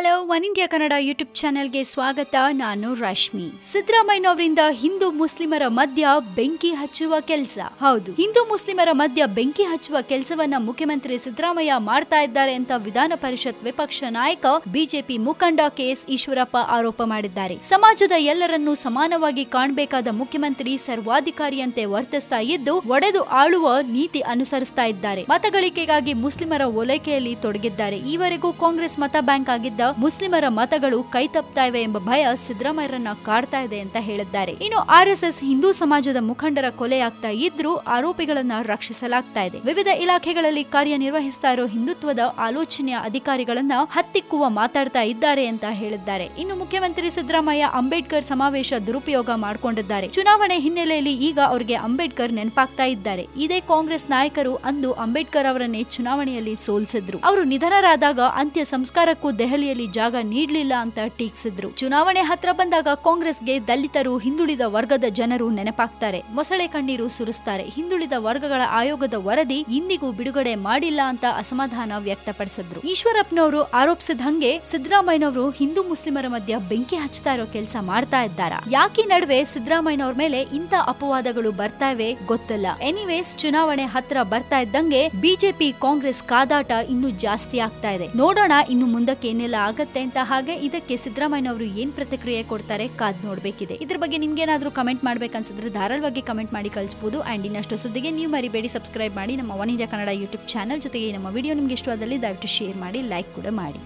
Hello, one India Kannada YouTube ಚಾನೆಲ್ಗೆ ಸ್ವಾಗತ. ನಾನು ರಶ್ಮಿ. ಸಿದ್ದರಾಮಯ್ಯನವರಿಂದ ಹಿಂದೂ ಮುಸ್ಲಿಮರ ಮಧ್ಯ ಬೆಂಕಿ ಹಚ್ಚುವ ಕೆಲಸ. ಹೌದು, ಹಿಂದೂ ಮುಸ್ಲಿಮರ ಮಧ್ಯ ಬೆಂಕಿ ಹಚ್ಚುವ ಕೆಲಸವನ್ನ ಮುಖ್ಯಮಂತ್ರಿ ಸಿದ್ದರಾಮಯ್ಯ ಮಾಡ್ತಾ ಇದ್ದಾರೆ ಅಂತ ವಿಧಾನ ಪರಿಷತ್ ವಿಪಕ್ಷ ನಾಯಕ, ಬಿಜೆಪಿ ಮುಖಂಡ ಕೆಎಸ್ ಈಶ್ವರಪ್ಪ ಆರೋಪ ಮಾಡಿದ್ದಾರೆ. ಸಮಾಜದ ಎಲ್ಲರನ್ನೂ ಸಮಾನವಾಗಿ ಕಾಣಬೇಕಾದ ಮುಖ್ಯಮಂತ್ರಿ ಸರ್ವಾಧಿಕಾರಿಯಂತೆ ವರ್ತಿಸ್ತಾ ಇದ್ದು, ಒಡೆದು ಆಳುವ ನೀತಿ ಅನುಸರಿಸ್ತಾ ಇದ್ದಾರೆ. ಮತಗಳಿಕೆಗಾಗಿ ಮುಸ್ಲಿಮರ ಓಲೈಕೆಯಲ್ಲಿ ತೊಡಗಿದ್ದಾರೆ. ಈವರೆಗೂ ಕಾಂಗ್ರೆಸ್ ಮತ ಬ್ಯಾಂಕ್ ಆಗಿದ್ದ ಮುಸ್ಲಿಮರ ಮತಗಳು ಕೈ ತಪ್ತಾ ಇವೆ ಎಂಬ ಭಯ ಸಿದ್ದರಾಮಯ್ಯರನ್ನ ಕಾಡ್ತಾ ಇದೆ ಅಂತ ಹೇಳಿದ್ದಾರೆ. ಇನ್ನು ಆರ್ಎಸ್ಎಸ್ ಹಿಂದೂ ಸಮಾಜದ ಮುಖಂಡರ ಕೊಲೆಯಾಗ್ತಾ ಇದ್ರೂ ಆರೋಪಿಗಳನ್ನ ರಕ್ಷಿಸಲಾಗ್ತಾ ಇದೆ. ವಿವಿಧ ಇಲಾಖೆಗಳಲ್ಲಿ ಕಾರ್ಯನಿರ್ವಹಿಸ್ತಾ ಇರೋ ಹಿಂದುತ್ವದ ಆಲೋಚನೆಯ ಅಧಿಕಾರಿಗಳನ್ನ ಹತ್ತಿಕ್ಕುವ ಮಾತಾಡ್ತಾ ಇದ್ದಾರೆ ಅಂತ ಹೇಳಿದ್ದಾರೆ. ಇನ್ನು ಮುಖ್ಯಮಂತ್ರಿ ಸಿದ್ದರಾಮಯ್ಯ ಅಂಬೇಡ್ಕರ್ ಸಮಾವೇಶ ದುರುಪಯೋಗ ಮಾಡಿಕೊಂಡಿದ್ದಾರೆ. ಚುನಾವಣೆ ಹಿನ್ನೆಲೆಯಲ್ಲಿ ಈಗ ಅವರಿಗೆ ಅಂಬೇಡ್ಕರ್ ನೆನಪಾಗ್ತಾ ಇದ್ದಾರೆ. ಇದೇ ಕಾಂಗ್ರೆಸ್ ನಾಯಕರು ಅಂದು ಅಂಬೇಡ್ಕರ್ ಅವರನ್ನೇ ಚುನಾವಣೆಯಲ್ಲಿ ಸೋಲಿಸಿದ್ರು. ಅವರು ನಿಧನರಾದಾಗ ಅಂತ್ಯ ಸಂಸ್ಕಾರಕ್ಕೂ ದೆಹಲಿಯಲ್ಲಿ ಜಾಗ ನೀಡಲಿಲ್ಲ ಅಂತ ಟೀಕಿಸಿದ್ರು. ಚುನಾವಣೆ ಹತ್ರ ಬಂದಾಗ ಕಾಂಗ್ರೆಸ್ಗೆ ದಲಿತರು, ಹಿಂದುಳಿದ ವರ್ಗದ ಜನರು ನೆನಪಾಗ್ತಾರೆ. ಮೊಸಳೆ ಕಣ್ಣೀರು ಸುರಿಸ್ತಾರೆ. ಹಿಂದುಳಿದ ವರ್ಗಗಳ ಆಯೋಗದ ವರದಿ ಇಂದಿಗೂ ಬಿಡುಗಡೆ ಮಾಡಿಲ್ಲ ಅಂತ ಅಸಮಾಧಾನ ವ್ಯಕ್ತಪಡಿಸಿದ್ರು. ಈಶ್ವರಪ್ಪನವರು ಆರೋಪಿಸಿದ ಹಂಗೆ ಸಿದ್ದರಾಮಯ್ಯನವರು ಹಿಂದೂ ಮುಸ್ಲಿಮರ ಮಧ್ಯ ಬೆಂಕಿ ಹಚ್ತಾ ಇರೋ ಕೆಲಸ ಮಾಡ್ತಾ ಇದ್ದಾರ? ಯಾಕೆ ನಡುವೆ ಸಿದ್ದರಾಮಯ್ಯನವ್ರ ಮೇಲೆ ಇಂಥ ಅಪವಾದಗಳು ಬರ್ತಾ ಇವೆ ಗೊತ್ತಿಲ್ಲ. ಎನಿವೇಸ್ ಚುನಾವಣೆ ಹತ್ರ ಬರ್ತಾ ಇದ್ದಂಗೆ ಬಿಜೆಪಿ ಕಾಂಗ್ರೆಸ್ ಕಾದಾಟ ಇನ್ನೂ ಜಾಸ್ತಿ ಆಗ್ತಾ ಇದೆ. ನೋಡೋಣ ಇನ್ನು ಮುಂದಕ್ಕೆ ಏನೆಲ್ಲ ಆಗತ್ತೆ ಅಂತ ಹಾಗೆ ಇದಕ್ಕೆ ಸಿದ್ದರಾಮಯ್ಯನವರು ಏನ್ ಪ್ರತಿಕ್ರಿಯೆ ಕೊಡ್ತಾರೆ ಕಾದ್ ನೋಡ್ಬೇಕಿದೆ. ಇದ್ರ ಬಗ್ಗೆ ನಿಮ್ಗೇನಾದ್ರೂ ಕಮೆಂಟ್ ಮಾಡ್ಬೇಕನ್ಸಿದ್ರೆ ಧಾರಾಳವಾಗಿ ಕಮೆಂಟ್ ಮಾಡಿ ಕಳಿಸಬಹುದು ಅಂಡ್ ಇನ್ನಷ್ಟು ಸುದ್ದಿಗೆ ನೀವು ಮರಿಬೇಡಿ ಸಬ್ಸ್ಕ್ರೈಬ್ ಮಾಡಿ ನಮ್ಮ one India Kannada YouTube channel ಜೊತೆಗೆ ನಮ್ಮ ವಿಡಿಯೋ ನಿಮ್ಗೆ ಇಷ್ಟವಾದಲ್ಲಿ ದಯವಿಟ್ಟು ಶೇರ್ ಮಾಡಿ ಲೈಕ್ ಕೂಡ ಮಾಡಿ.